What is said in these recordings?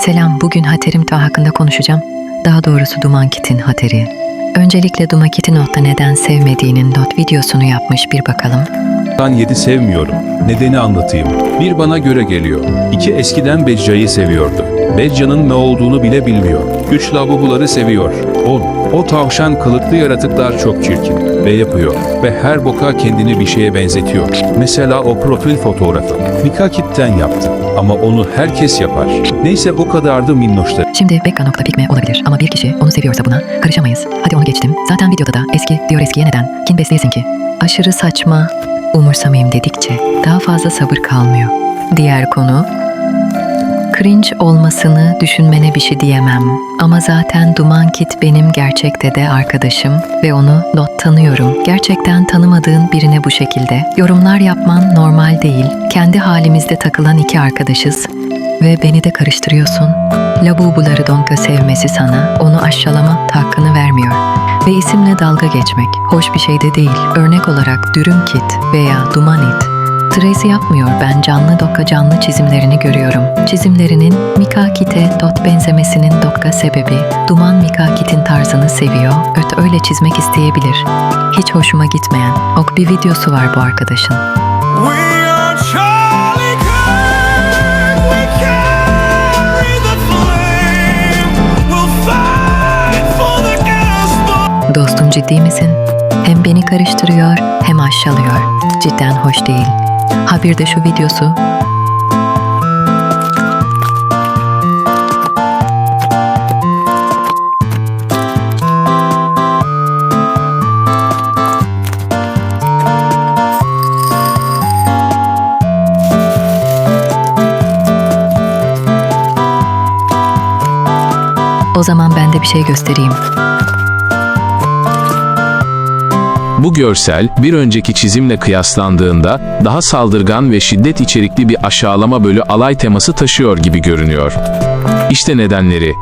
Selam, bugün Haterim Tağ hakkında konuşacağım. Daha doğrusu Duman Kit'in Hateri. Öncelikle Duman Kit'i Not'ta neden sevmediğinin Not videosunu yapmış bir bakalım. Ben 7 sevmiyorum. Nedeni anlatayım. Bir bana göre geliyor. İki eskiden Becca'yı seviyordu. Becca'nın ne olduğunu bile bilmiyor. Üç labubuları seviyor. On. O tavşan kılıklı yaratıklar çok çirkin. Ve yapıyor. Ve her boka kendini bir şeye benzetiyor. Mesela o profil fotoğrafı. Mika Kit'ten yaptı. Ama onu herkes yapar. Neyse o kadardı minnoşlar. Şimdi Bekka nokta pikme olabilir ama bir kişi onu seviyorsa buna karışamayız. Hadi onu geçtim. Zaten videoda da eski diyor eskiye neden? Kin besleyesin ki? Aşırı saçma, umursamayayım dedikçe daha fazla sabır kalmıyor. Diğer konu cringe olmasını düşünmene bir şey diyemem. Ama zaten Duman Kit benim gerçekte de arkadaşım ve onu not tanıyorum. Gerçekten tanımadığın birine bu şekilde yorumlar yapman normal değil. Kendi halimizde takılan iki arkadaşız ve beni de karıştırıyorsun. Labubuları donka sevmesi sana onu aşağılama hakkını vermiyor. Ve isimle dalga geçmek hoş bir şey de değil. Örnek olarak Dürüm Kit veya Duman It. Tracy yapmıyor ben canlı dokka canlı çizimlerini görüyorum. Çizimlerinin Mika Kit'e dot benzemesinin dokka sebebi Duman Mika Kit'in tarzını seviyor, öt öyle çizmek isteyebilir. Hiç hoşuma gitmeyen ok bir videosu var bu arkadaşın. We. Dostum ciddi misin? Hem beni karıştırıyor hem aşağılıyor. Cidden hoş değil. Ha bir de şu videosu. O zaman ben de bir şey göstereyim. Bu görsel bir önceki çizimle kıyaslandığında daha saldırgan ve şiddet içerikli bir aşağılama bölü alay teması taşıyor gibi görünüyor. İşte nedenleri.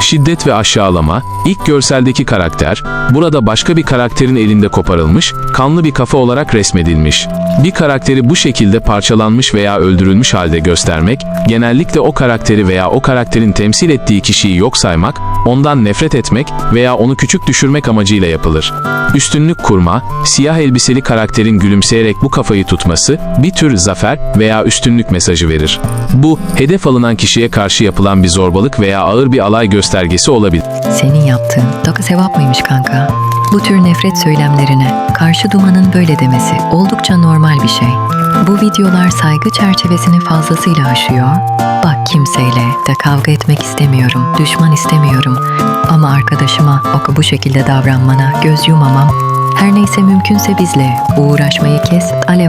Şiddet ve aşağılama, ilk görseldeki karakter, burada başka bir karakterin elinde koparılmış, kanlı bir kafa olarak resmedilmiş. Bir karakteri bu şekilde parçalanmış veya öldürülmüş halde göstermek, genellikle o karakteri veya o karakterin temsil ettiği kişiyi yok saymak, ondan nefret etmek veya onu küçük düşürmek amacıyla yapılır. Üstünlük kurma, siyah elbiseli karakterin gülümseyerek bu kafayı tutması bir tür zafer veya üstünlük mesajı verir. Bu, hedef alınan kişiye karşı yapılan bir zorbalık veya ağır bir alay göstergesi olabilir. Senin yaptığın doka sevap mıymış kanka? Bu tür nefret söylemlerine karşı dumanın böyle demesi oldukça normal bir şey. Bu videolar saygı çerçevesini fazlasıyla aşıyor. Kimseyle de kavga etmek istemiyorum, düşman istemiyorum. Ama arkadaşıma oku bu şekilde davranmana göz yumamam. Her neyse mümkünse bizle uğraşmayı kes, alev